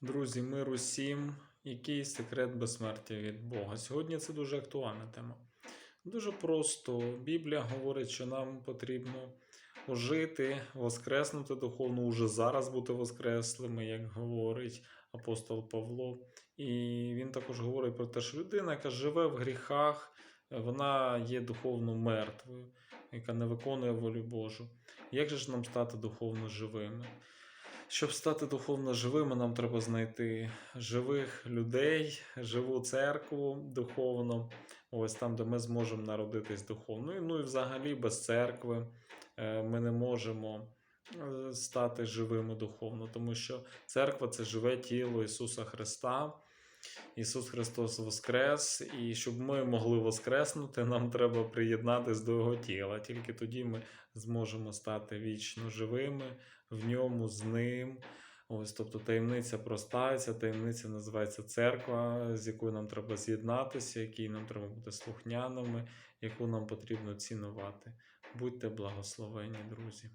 Друзі, мир усім. Який секрет безсмертя від Бога? Сьогодні це дуже актуальна тема. Дуже просто. Біблія говорить, що нам потрібно ожити, воскреснути духовно, уже зараз бути воскреслими, як говорить апостол Павло. І він також говорить про те, що людина, яка живе в гріхах, вона є духовно мертвою, яка не виконує волю Божу. Як же ж нам стати духовно живими? Щоб стати духовно живими, нам треба знайти живих людей, живу церкву духовно, ось там, де ми зможемо народитись духовно. Ну і взагалі без церкви е, ми не можемо е, стати живими духовно, тому що церква це живе тіло Ісуса Христа. Ісус Христос Воскрес, і щоб ми могли воскреснути, нам треба приєднатися до Його тіла. Тільки тоді ми зможемо стати вічно живими в ньому, з ним. Ось, тобто таємниця проста, ця таємниця називається церква, з якою нам треба з'єднатися, якій нам треба бути слухняними, яку нам потрібно цінувати. Будьте благословені, друзі.